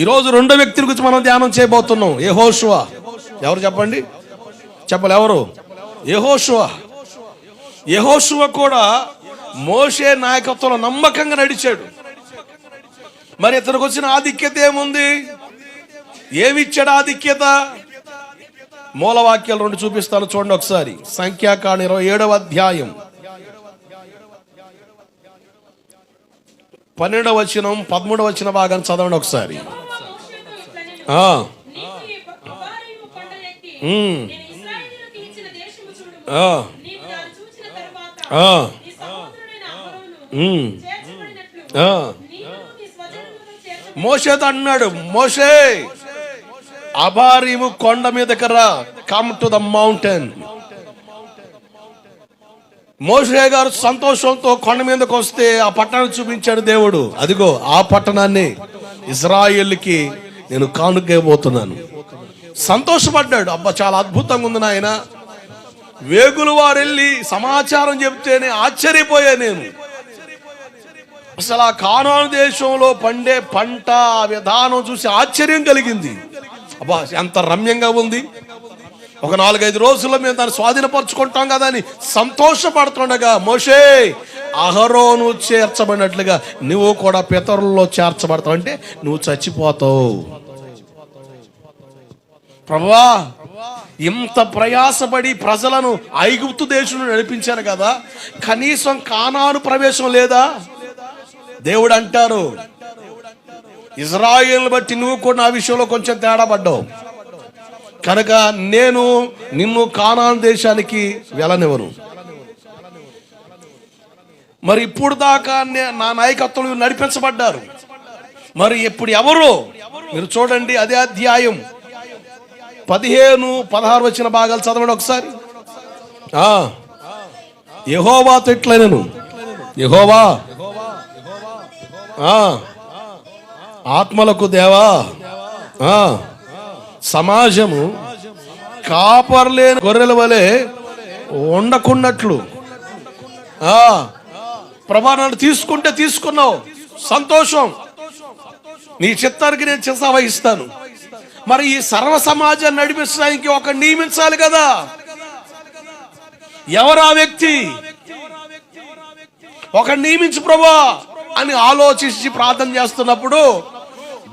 ఈరోజు రెండో వ్యక్తుల గురించి మనం ధ్యానం చేయబోతున్నాం. యెహోషువ. ఎవరు చెప్పండి? చెప్పలే ఎవరు? యెహోషువ కూడా మోషే నాయకత్వంలో నమ్మకంగా నడిచాడు. మరి ఇతనికి వచ్చిన ఆధిక్యత ఏముంది? ఏమిచ్చాడు ఆధిక్యత? మూలవాక్యాలు రెండు చూపిస్తాను చూడండి ఒకసారి. సంఖ్యాకాండ ఇరవై ఏడవ అధ్యాయం. పన్నెండవ వచనం పదమూడవ వచ్చిన భాగాన్ని చదవండి ఒకసారి. మోషేతో అన్నాడు మోషే అబారీము కొండ మీదకి రా. కమ్ టు ద మౌంటైన్ మోషే గారు సంతోషంతో కొండ మీదకి వస్తే ఆ పట్టణం చూపించాడు దేవుడు. అదిగో ఆ పట్టణాన్ని ఇజ్రాయిల్కి నేను కానుకేయబోతున్నాను సంతోషపడ్డాడు. అబ్బా చాలా అద్భుతంగా ఉంది నాయన. వేగులు వారెళ్ళి సమాచారం చెప్తేనే ఆశ్చర్యపోయా నేను. అసలు ఆ కానాను దేశంలో పండే పంట విధానం చూసి ఆశ్చర్యం కలిగింది. అబ్బా ఎంత రమ్యంగా ఉంది. ఒక నాలుగైదు రోజుల్లో మేము దాన్ని స్వాధీనపరచుకుంటాం కదా అని సంతోషపడుతుండగా మోషే అహరోను చేర్చబడినట్లుగా నువ్వు కూడా పితరుల్లో చేర్చబడతావు. అంటే నువ్వు చచ్చిపోతావు. ప్రభా ఇంత ప్రయాసపడి ప్రజలను ఐగుప్తు దేశం నడిపించాను కదా కనీసం కానాను ప్రవేశం లేదా? దేవుడు అంటారు ఇజ్రాయిల్ బట్టి నువ్వు కూడా నా విషయంలో కొంచెం తేడా పడ్డావు. కనుక నేను నిన్ను కానాన్ దేశానికి వెళ్ళనివ్వను. మరి ఇప్పుడు దాకా నే- నా నాయకత్వం నడిపించబడ్డారు. మరి ఇప్పుడు ఎవరు? మీరు చూడండి అదే అధ్యాయం. పదిహేను పదహారు వచ్చిన భాగాలు చదవండి ఒకసారి. యహోవా తిట్లైనను. యహోవా. ఆత్మలకు దేవా. ఆ. సమాజము కాపర్లేని గొర్రెల వలె ఉండకున్నట్లు ప్రభా ప్రమాణాలు తీసుకుంటే తీసుకున్నావు. సంతోషం. నీ చిత్తానికి నేను చిత్త వహిస్తాను మరి ఈ సర్వ సమాజాన్ని నడిపించడానికి ఒక నియమించాలి కదా. ఎవరా ఆ వ్యక్తి? ఒక నియమించు ప్రభా అని ఆలోచించి ప్రార్థన చేస్తున్నప్పుడు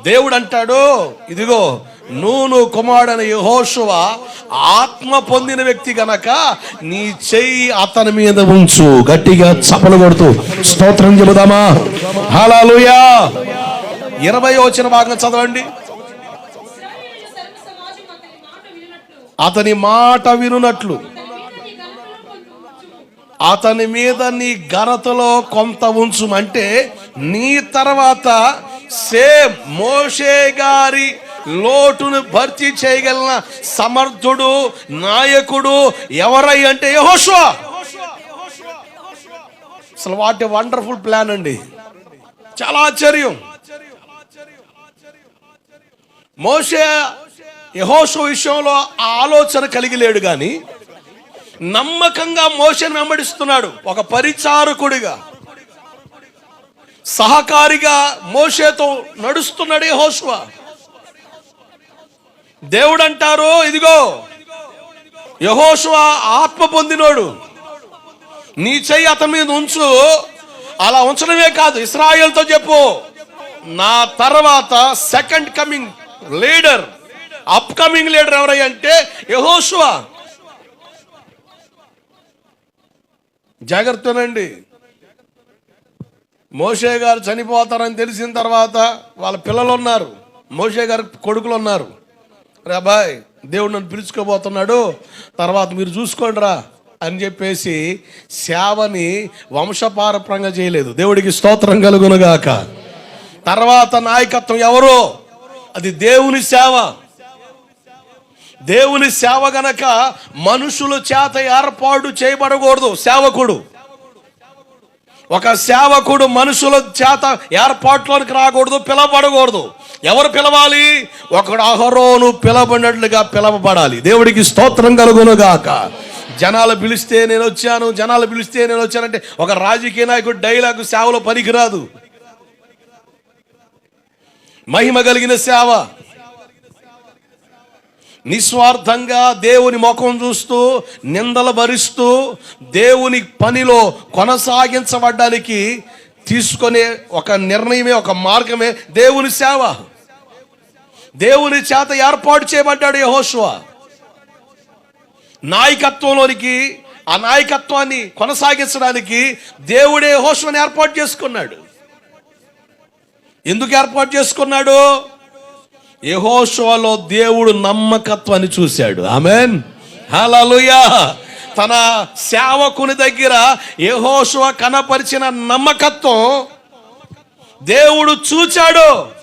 దేవుడు అంటాడు ఇదిగో నూను కుమారుడైన యహోశువ ఆత్మ పొందిన వ్యక్తి గనక నీ చెయ్యి అతని మీద ఉంచు. గట్టిగా చపలు కొడుతూ స్తోత్రం చెబుదామా? హలాలుయా ఇరవై వచ్చిన భాగం చదవండి. అతని మాట వినునట్లు. అతని మీద నీ ఘనతలో కొంత ఉంచుమంటే నీ నీ తర్వాత సేమ్ మోషే గారి లోటును భర్తీ చేయగలిగిన సమర్థుడు నాయకుడు ఎవరై అంటే యెహోషువ. అసలు వాటి వండర్ఫుల్ ప్లాన్ అండి. చాలా ఆశ్చర్యం. మోషే యహోషు విషయంలో ఆ ఆలోచన కలిగి లేడు కానీ నమ్మకంగా మోసను వెంబడిస్తున్నాడు. ఒక పరిచారకుడిగా సహకారిగా మోషేతో నడుస్తున్నాడు యెహోషువ. దేవుడు అంటారు ఇదిగో యహోశువ ఆత్మ పొందినోడు. నీ చెయ్యి అతని మీద ఉంచు. అలా ఉంచడమే కాదు ఇస్రాయల్తో చెప్పు. నా తర్వాత second coming leader up coming leader ఎవరై అంటే యహోషువ. జాగ్రత్తనండి మోషే గారు చనిపోతారని తెలిసిన తర్వాత వాళ్ళ పిల్లలు ఉన్నారు. మోషే గారు కొడుకులు ఉన్నారు. రే అబ్బాయి దేవుడు నన్ను పిలుచుకోబోతున్నాడు. తర్వాత మీరు చూసుకోండి రా అని చెప్పేసి సేవని వంశపారపరంగా చేయలేదు. దేవుడికి స్తోత్రం కలుగునుగాక. తర్వాత నాయకత్వం ఎవరు? అది దేవుని సేవ. దేవుని సేవ గనక మనుషుల చేత ఏర్పాటు చేయబడకూడదు సేవకుడు. ఒక సేవకుడు మనుషుల చేత ఏర్పాట్లోనికి రాకూడదు పిలవబడకూడదు. ఎవరు పిలవాలి? ఒకడు అహరోను పిలవబడినట్లుగా పిలవబడాలి. దేవుడికి స్తోత్రం కలుగునుగాక. జనాలు పిలిస్తే నేను వచ్చాను జనాలు పిలిస్తే నేను వచ్చానంటే ఒక రాజకీయ నాయకుడు డైలాగ్ సేవలో పనికిరాదు. మహిమ కలిగిన సేవ. నిస్వార్థంగా దేవుని ముఖం చూస్తూ నిందలు భరిస్తూ దేవుని పనిలో కొనసాగించబడ్డానికి తీసుకునే ఒక నిర్ణయమే ఒక మార్గమే దేవుని సేవ. దేవుని చేత ఏర్పాటు చేయబడ్డాడు యెహోషువ. నాయకత్వంలోనికి ఆ నాయకత్వాన్ని కొనసాగించడానికి దేవుడే యెహోషువని ఏర్పాటు చేసుకున్నాడు. ఎందుకు ఏర్పాటు చేసుకున్నాడు? యహోషోలో దేవుడు నమ్మకత్వాన్ని చూశాడు. ఆమెన్. హలలుయా తన సేవకుని దగ్గర యహోషువ కనపరిచిన నమ్మకత్వం దేవుడు చూచాడు.